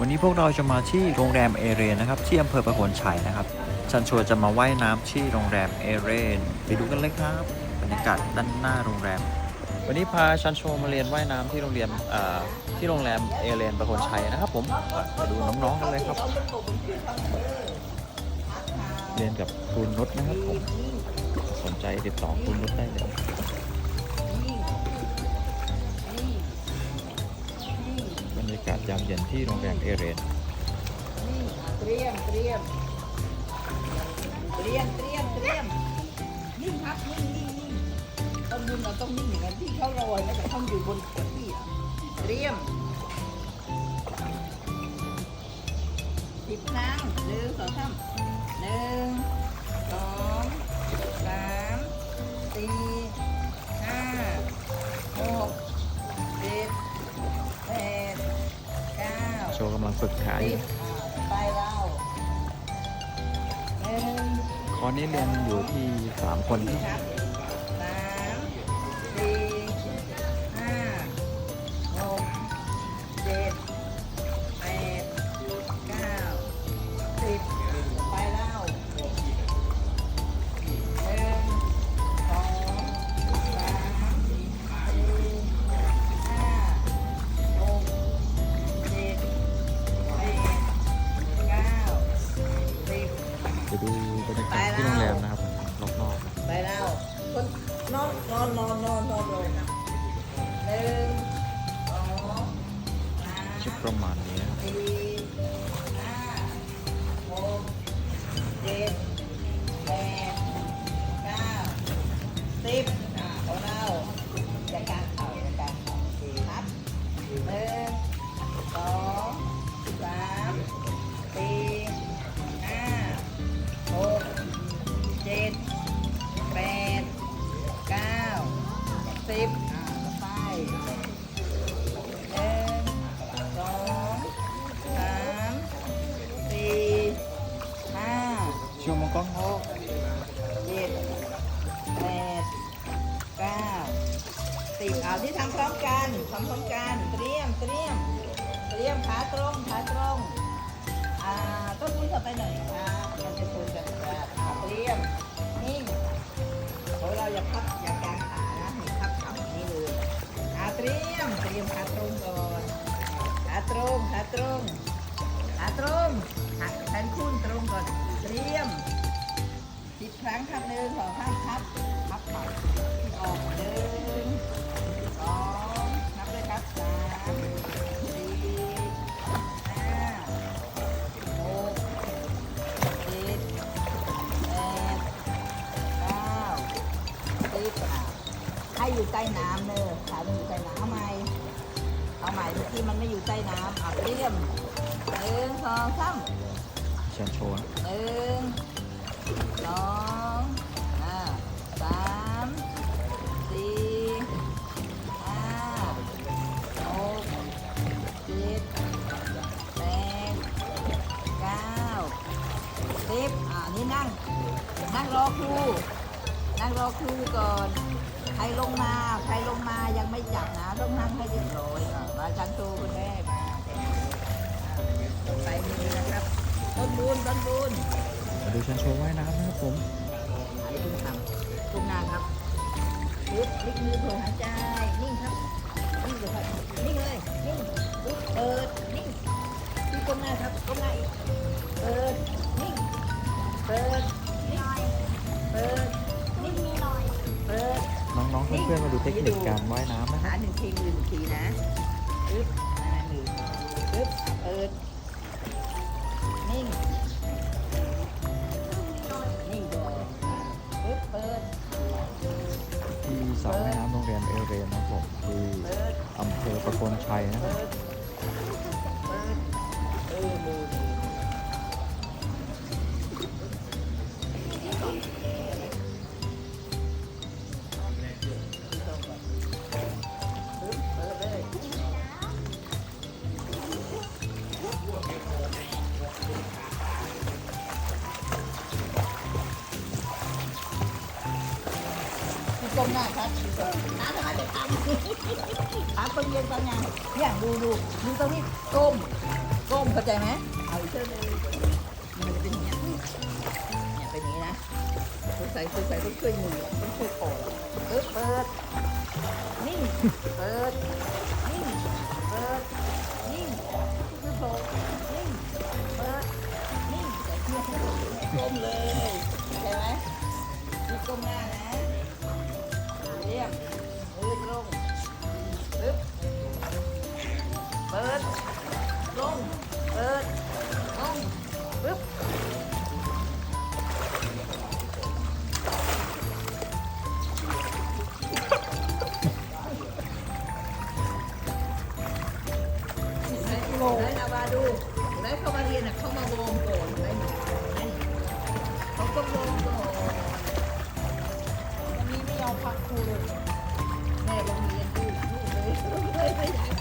วันนี้พวกเราจะมาที่โรงแรมเอเรนนะครับ ที่อำเภอประโคนชัยนะครับชันชวจะมาว่ายน้ำที่โรงแรมเอเรนไปดูกันเลยครับบรรยากาศด้านหน้าโรงแรม วันนี้พาชันโชว์มาเรียนว่ายน้ำที่โรงเรียนที่โรงแรมเอเรนประโคนชัยนะครับ ผมไปดูน้องๆกันเลยครับ เรียนกับครูนุชนะครับผมสนใจติดต่อครูนุชได้เลยากาศยามเย็นที่โรงแรมเอเรนเตรียมเตรียมเตรียมเตรียมเตรียมนิ่งครับนิ่งนิ่งนิ่งต้องนิ่งเราต้องนิ่งอย่างนั้นที่เขาลอยแล้วแต่ต้องอยู่บนเก้าอี้เตรียมสิบครั้งหนึ่งสองสาม ฝึกขาอยู่บไปเราหนึ่งคอนี้เรียนอยู่ที่3คนที่คนสามสี่ห้าหกเจ็ด นนอนนอนนอนนอนนอนลงหนึ่งสองสามๆชุดประมาณนี้นะครับสี่ห้าหกเจ็ดแปดเก้าสิบ เข้าไปหน่อยครับมันจะคุยกันครับอาเตรียมนิ่งโอ้เราอย่าพับอย่ากางขานะนี่พับขาแบบนี้เลยขาเตรียมเตรียมขาตรงก่อนขาตรงขาตรงขาตรงขาแขนคุ้นตรงก่อนเตรียมสิบครั้งครับหนึ่งสองสาง องสามเชิญโชว์นะหนึ่งสองอ่าสามสี่ห้าหกเจ็ดแปดเก้าสิบอ่านี่นั่ง นั่งรอครู นั่งรอครูก่อนใครลงมา ใครลงมายังไม่จับนะ ต้องนั่งให้เรียบร้อยอะมาชันตูคุณ ต้นบุญต้นบุญมาดูเชิญโชว์ว่ายน้ำนะครับผมอันนี้เพิ่งทำทุ่งนาครับปึ๊บพลิกมือเผื่อหายใจ นิ่งครับ นิ่งเลยครับนิ่งเลย นิ่งปึ๊บเปิด นิ่งที่ก้มหน้าครับก้มหน้าอีกเปิด นิ่ง เปิด นิ่งเปิด นิ่งมีรอยเปิด น้องๆเพื่อนๆมาดูเทคนิคการว่ายน้ำนะคขารับหนึ่งทีมือหนึ่งทีนะปึ๊บอ่าหนึ่งปึ๊บอะเปิด นิ่งนิ่ง เอเรนนะครับผมที่อำเภอประโคนชัยนะครับาทำไมไม่ทำถามคนเรียนตอนไงเนี่ยดูดูดูตรงนี้ก้มก้มเข้าใจไหมเอาอีกเชือกนึงมันจะเป็นอย่างเงี้ยเนี่ยเป็นอย่างนี้นะต้องใส่ต้องใส่ต้องช่วยมือต้องช่วยคอเปิดเปิดนิ่งเปิดนิ่งเปิดนิ่งคือโผล่นิ่งเปิดนิ่งใส่เชือกก้มเลยเข้าใจไหมก้มหน้านะเรียบ มือตรงปึ๊บเปิด ลง เปิด ลงปึ๊บโง่ได้นาบาดูได้เข้ามาเรียนอะเข้ามาวอร์มก่อนได้ได้เขาก็วอร์มก่อน ลูก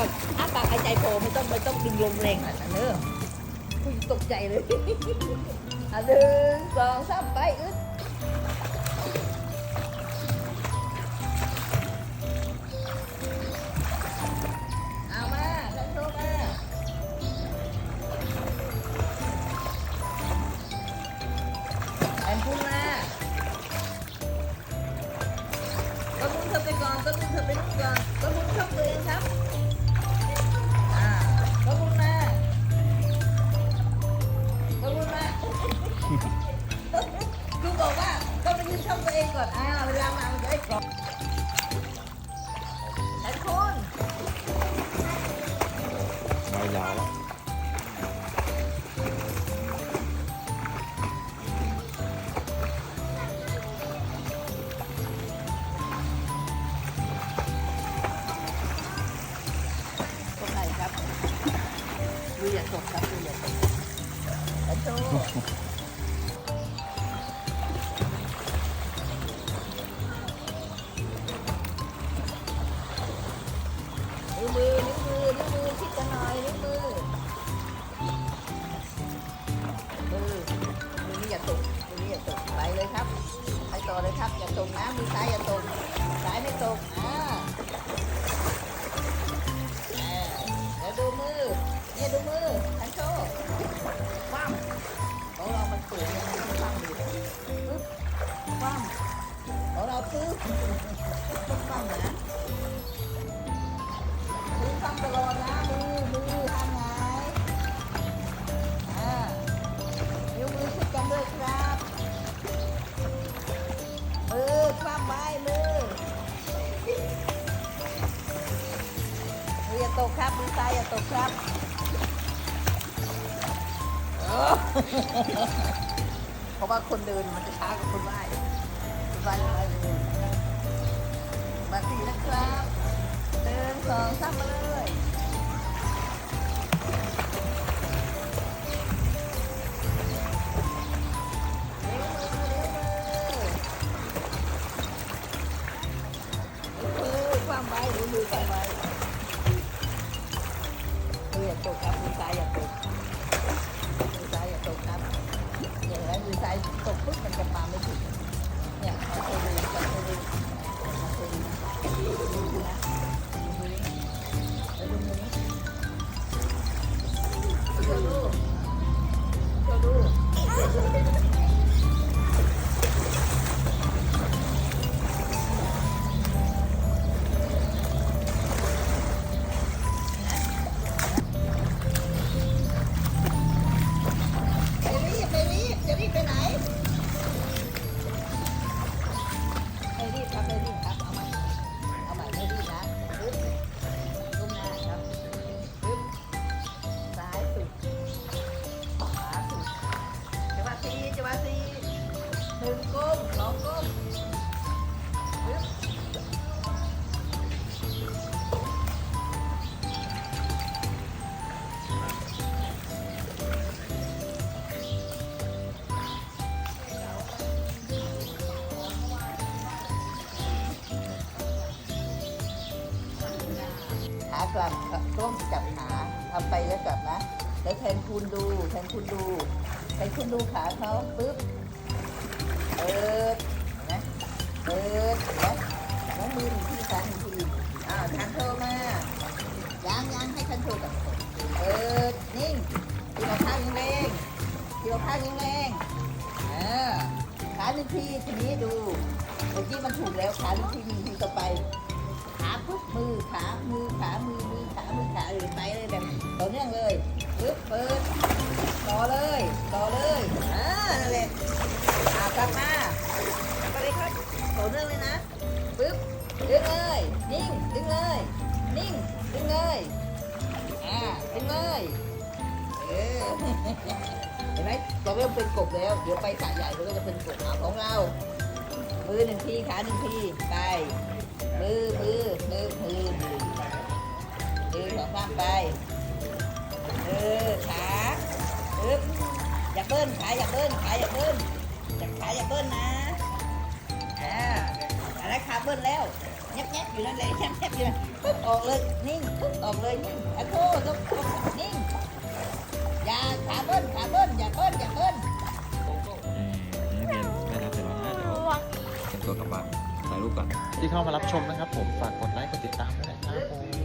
ก่อนอ้าปากหายใจโผล่ไม่ต้องไม่ต้องดึงลมแรงขนาดนั้นเนอะคุณตกใจเลยอะหนึ่งสองสามไปอึดเอามาฉันโทรมาแอนพุ่งมาก็มุนเธอไปก่อนก็มุนเธอไปนู่นก่อนก็มุนช่องตัวเองครับ นะมือซ้ายอย่าตกซ้ายไม่ตกอ่าอ่าแล้วดูมือ เนี่ยดูมือทันโชว์คว่ำของเรามันสูงมันไม่คว่ำอยู่ปึ๊บว่ำของเราปึ๊บต้องคว่ำนะมือคว่ำตลอดนะ ตกครับมือซ้ายอย่าตกครับเพราะว่าคนเดินมันจะช้ากว่าคนว่ายคนว่ายจะไปเร็วมาสี่นะครับหนึ่งสองสามมาเลยเร็วมือเร็วมือเร็วมือความไวเร็วมือความไวมื ออย่าตกครับมือซ้ายอย่าตกมือซ้ายอย่าตกครับอย่างไรมือซ้ายตกปุ๊บมันจะปาไม่ถึงเนี่ยเอาตัวดูเอาตัวดูเอาไปดูดูนะ กลับก้มจับขาทำไปแล้วกลับนะ แล้วแทนคุณดู แทนคุณดูแทนคุณดูขาเขาปึ๊บเปิดนะเปิดนะแล้วมือหนึ่งทีขาหนึ่งทีอ้าวทันโทรมายังยังให้ทันโทรกับเปิดนิ่งทีละข้างยังแรงทีละข้างยังแรงเออขาหนึ่งทีทีนี้ดูเมื่อกี้มันถูกแล้วขาหนึ่งทีหนึ่งทีต่อไป มือขา มือขา มือ มือขา มือขาหรือไปเลยแบบต่อเนื่องเลยปึ๊บเปิดต่อเลย ต่อเลยอ่านั่นแหละอ่ากลับมากลับมาเลยครับต่อเนื่องเลยนะปึ๊บดึงเลย นิ่ง ดึงเลย นิ่ง ดึงเลย อ่า ดึงเลย เออ เห็นไหมเราเริ่มเป็นกบแล้ว เดี๋ยวไปขายใหญ่เราก็จะเป็นกบเอาของเรา มือหนึ่งที ขาหนึ่งที ไป มือมือมือมือมือมือสองข้างไปเออขาปึ๊บอย่าเบิ้ลขาอย่าเบิ้ลขาอย่าเบิ้ลอย่าขาอย่าเบิ้ลนะอ่าอะไรขาเบิ้ลแล้วแยบแยบอยู่นั่นเลยแยบแยบอยู่นั่นปึ๊บออกเลยนิ่งปึ๊บออกเลยนิ่งอะโทษต้องนิ่งอย่าขาเบิ้ลขาเบิ้ล รูปก่อนที่เข้ามารับชมนะครับ ผมฝากกดไลค์กดติดตามด้วยนะครับ